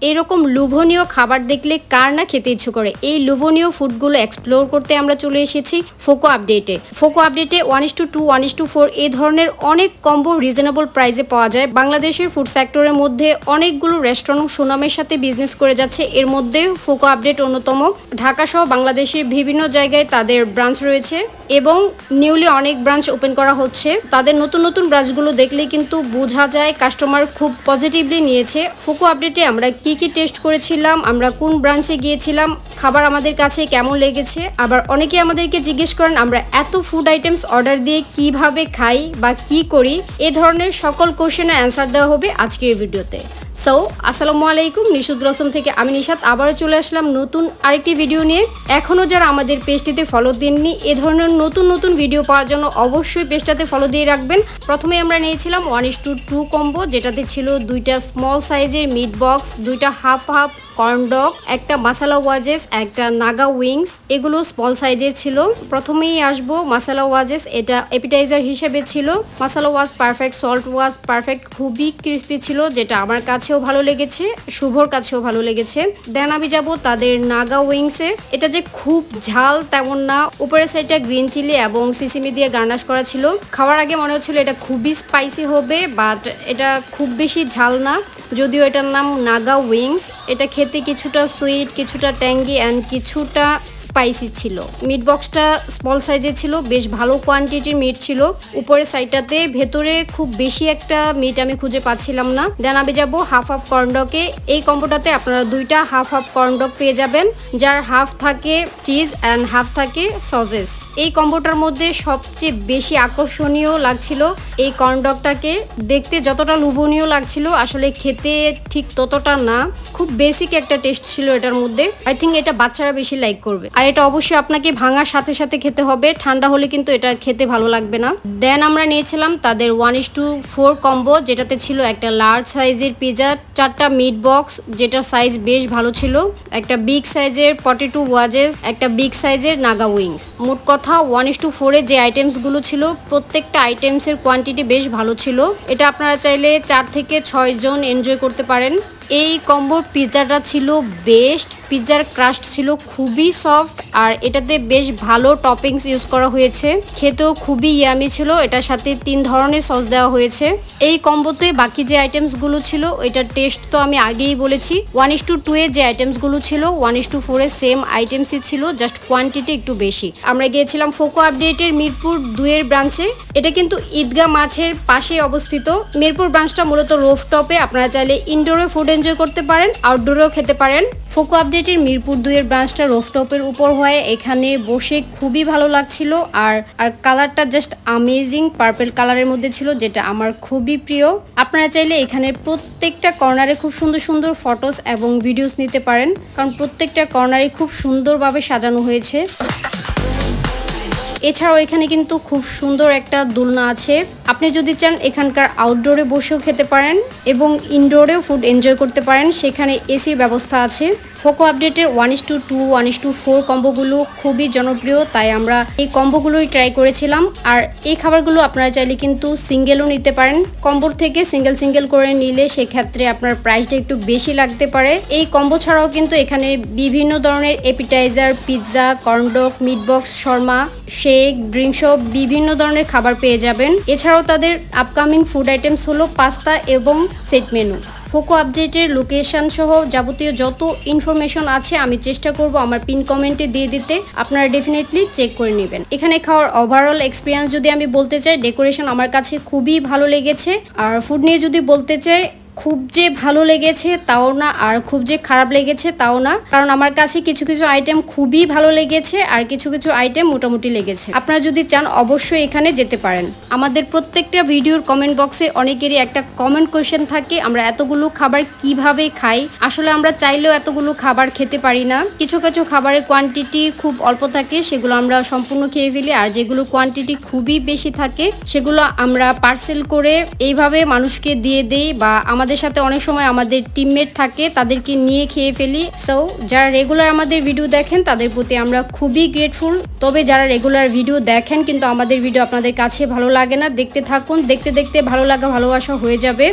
এরকম লোভনীয় খাবার দেখলে কার না খেতে ইচ্ছে করে? এই লোভনীয় ফুডগুলো এক্সপ্লোর করতে আমরা চলে এসেছি ফোকো আপডেটে ফোকো আপডেটে one is to two one is to four এই ধরনের অনেক কম্বো রিজনেবল প্রাইসে পাওয়া যায়। বাংলাদেশের ফুড সেক্টরের মধ্যে অনেকগুলো রেস্টুরেন্ট সুনামের সাথে বিজনেস করে যাচ্ছে। এর মধ্যে ফোকো আপডেট অন্যতম। ঢাকা সহ বাংলাদেশের বিভিন্ন জায়গায় তাদের ব্রাঞ্চ রয়েছে এবং নিউলি অনেক ব্রাঞ্চ ওপেন করা হচ্ছে। তাদের নতুন নতুন ব্রাঞ্চগুলো দেখলে কিন্তু বোঝা যায় কাস্টমার খুব পজিটিভলি নিয়েছে। ফোকো আপডেটে আমরা কি কি টেস্ট করেছিলাম, আমরা কোন ব্রাঞ্চে গিয়েছিলাম, খাবার আমাদের কাছে কেমন লেগেছে, আবার অনেকে আমাদেরকে জিজ্ঞেস করেন, আমরা এত ফুড আইটেমস অর্ডার দিয়ে কীভাবে খাই বা কি করি, এ ধরনের সকল কোশ্চেনের অ্যান্সার দেওয়া হবে আজকের ভিডিওতে সো আসসালামু আলাইকুম নিশুদ রসম থেকে আমি নিশাত আবারও চলে আসলাম নতুন আরেকটি ভিডিও নিয়ে। এখনও যারা আমাদের পেজটিতে ফলো দেননি, এ ধরনের নতুন নতুন ভিডিও পাওয়ার জন্য অবশ্যই পেজটাতে ফলো দিয়ে রাখবেন। প্রথমে আমরা নিয়েছিলাম one is to two combo যেটাতে ছিল দুইটা স্মল সাইজের মিট বক্স দুইটা হাফ হাফ কর্ন ডগ একটা মাসালা ওয়াজেস একটা নাগা উইংস এগুলো স্মল সাইজের ছিল। প্রথমেই আসব মাসালা ওয়াজেস এটা এপিটাইজার হিসেবে ছিল। Masala was perfect salt was perfect খুবই ক্রিস্পি ছিল, যেটা আমার কাছেও ভালো লেগেছে, শুভর কাছেও ভালো লেগেছে। দেন আমি যাব তাদের নাগা উইংসে এটা যে খুব ঝাল তেমন না, উপরের সাইডটা গ্রিন চিলি এবং সিসিমি দিয়ে গার্নাশ করা ছিল। খাওয়ার আগে মনে হচ্ছিল এটা খুবই স্পাইসি হবে বাট এটা খুব বেশি ঝাল না, যদিও এটার নাম নাগা উইংস এটা খেতে কিছুটা সুইট কিছুটা ট্যাঙ্গি অ্যান্ড কিছুটা স্পাইসি ছিল। মিট বক্সটা স্মল সাইজের ছিল, বেশ ভালো কোয়ান্টিটির মিট ছিল। উপরের সাইডটাতে ভেতরে খুব বেশি একটা মিট আমি খুঁজে পাচ্ছিলাম না। দেন আমি যাব হাফ হাফ কর্নডকে এই কম্বোটাতে আপনারা দুইটা হাফ হাফ কর্নডক পেয়ে যাবেন, যার হাফ থাকে চিজ অ্যান্ড হাফ থাকে সজেস এই কম্বোটার মধ্যে সবচেয়ে বেশি আকর্ষণীয় লাগছিল এই কর্নডকটাকে দেখতে যতটা লোভনীয় লাগছিল, আসলে খেতে ঠিক ততটা না। খুব বেসিক একটা টেস্ট ছিল এটার মধ্যে। আই থিঙ্ক এটা বাচ্চারা বেশি লাইক করবে। আর এটা অবশ্যই আপনাকে ভাঙার সাথে সাথে খেতে হবে। ঠান্ডা হলে কিন্তু এটা খেতে ভালো লাগবে না। দেন আমরা নিয়েছিলাম তাদের one is to four combo যেটাতে ছিল একটা লার্জ সাইজের পিজা চারটা মিট বক্স যেটার সাইজ বেশ ভালো ছিল। একটা বিগ সাইজের পটেটো ওয়াজেস একটা বিগ সাইজের নাগা উইংস মোট কথা ওয়ান ইস টু ফোরে যে আইটেমসগুলো ছিল, প্রত্যেকটা আইটেমসের কোয়ান্টিটি বেশ ভালো ছিল। এটা আপনারা চাইলে চার থেকে ছয় জন এনজয় করতে পারেন। এই কম্বোর পিৎজাটা ছিল বেস্ট পিৎজার ক্রাস্ট ছিল খুবই সফট আর এটাতে বেশ ভালো টপিংস ইউজ করা হয়েছে। খেতেও খুবই ইয়ামি ছিল, এটার সাথে তিন ধরনের সস দেওয়া হয়েছে। এই কম্বোতে বাকি যে আইটেমসগুলো ছিল এটার টেস্ট তো আমি আগেই বলেছি। ওয়ান ইস টু টু এ যে আইটেমসগুলো ছিল ওয়ান ইস টু ফোরে সেম আইটেমসই ছিল জাস্ট কোয়ান্টিটি একটু বেশি। আমরা গিয়েছিলাম ফোকো আপডেটের মিরপুর দুয়ের ব্রাঞ্চে এটা কিন্তু ঈদগাহ মাঠের পাশে অবস্থিত। মিরপুর ব্রাঞ্চটা মূলত রোফটপে আপনারা চাইলে ইনডোরে ফুড এনজয় করতে পারেন আউটডোরেও খেতে পারেন। ফোকো আপডেটের মিরপুর দুইয়ের ব্রাঞ্চটা রোফটপের উপর হয়ে। এখানে বসে খুবই ভালো লাগছিল। আর আর কালারটা জাস্ট আমেজিং পার্পেল কালারের মধ্যে ছিল, যেটা আমার খুবই প্রিয়। আপনারা চাইলে এখানে প্রত্যেকটা কর্নারে খুব সুন্দর সুন্দর ফটোস এবং ভিডিওস নিতে পারেন। কারণ প্রত্যেকটা কর্নারে খুব সুন্দরভাবে সাজানো হয়েছে। এছাড়াও এখানে কিন্তু খুব সুন্দর একটা দোলনা আছে। আপনি যদি চান এখানকার আউটডোরে বসেও খেতে পারেন এবং ইনডোরেও ফুড এনজয় করতে পারেন, সেখানে এসির ব্যবস্থা আছে। ফোকো আপডেটের one is to two one is to four কম্বোগুলো খুবই জনপ্রিয়, তাই আমরা এই কম্বোগুলোই ট্রাই করেছিলাম। আর এই খাবারগুলো আপনারা চাইলে কিন্তু সিঙ্গেলও নিতে পারেন। কম্বোর থেকে সিঙ্গেল সিঙ্গেল করে নিলে সেক্ষেত্রে আপনার প্রাইসটা একটু বেশি লাগতে পারে। এই কম্বো ছাড়াও কিন্তু এখানে বিভিন্ন ধরনের appetizer pizza corn dog meat box shawarma shake drink বিভিন্ন ধরনের খাবার পেয়ে যাবেন। এছাড়াও তাদের আপকামিং ফুড আইটেমস হলো পাস্তা এবং সেট মেনু ফোকো আপডেটের লোকেশন সহ যাবতীয় যত ইনফরমেশন আছে আমি চেষ্টা করব আমার পিন কমেন্টে দিয়ে দিতে। আপনারা ডেফিনেটলি চেক করে নেবেন। এখানে খাওয়ার ওভারঅল এক্সপিরিয়েন্স যদি আমি বলতে চাই ডেকোরেশন আমার কাছে খুবই ভালো লেগেছে। আর ফুড নিয়ে যদি বলতে চাই খুব যে ভালো লেগেছে তাও না, আর খুব যে খারাপ লেগেছে তাও না। কারণ আমার কাছে কিছু কিছু আইটেম খুবই ভালো লেগেছে, আর কিছু কিছু আইটেম মোটামুটি লেগেছে। আপনারা যদি চান, অবশ্যই এখানে যেতে পারেন। আমাদের প্রত্যেকটা ভিডিওর কমেন্ট বক্সে অনেকেরই একটা কমেন্ট কোয়েশ্চেন থাকে, আমরা এতগুলো খাবার কীভাবে খাই? আসলে আমরা চাইলেও এতগুলো খাবার খেতে পারি না। কিছু কিছু খাবারের কোয়ান্টিটি খুব অল্প থাকে, সেগুলো আমরা সম্পূর্ণ খেয়ে ফেলি, আর যেগুলো কোয়ান্টিটি খুবই বেশি থাকে, সেগুলো আমরা পার্সেল করে এইভাবে মানুষকে দিয়ে দেই বা আমাদের সাথে অনেক সময় আমাদের টিমমেট থাকে, তাদেরকে নিয়ে খেয়ে ফেলি। সো যারা রেগুলার আমাদের ভিডিও দেখেন, তাদের প্রতি আমরা খুবই গ্রেটফুল তবে যারা রেগুলার ভিডিও দেখেন, কিন্তু আমাদের ভিডিও আপনাদের কাছে ভালো লাগে না, দেখতে থাকুন। দেখতে দেখতে ভালো লাগা, ভালোবাসা হয়ে যাবে।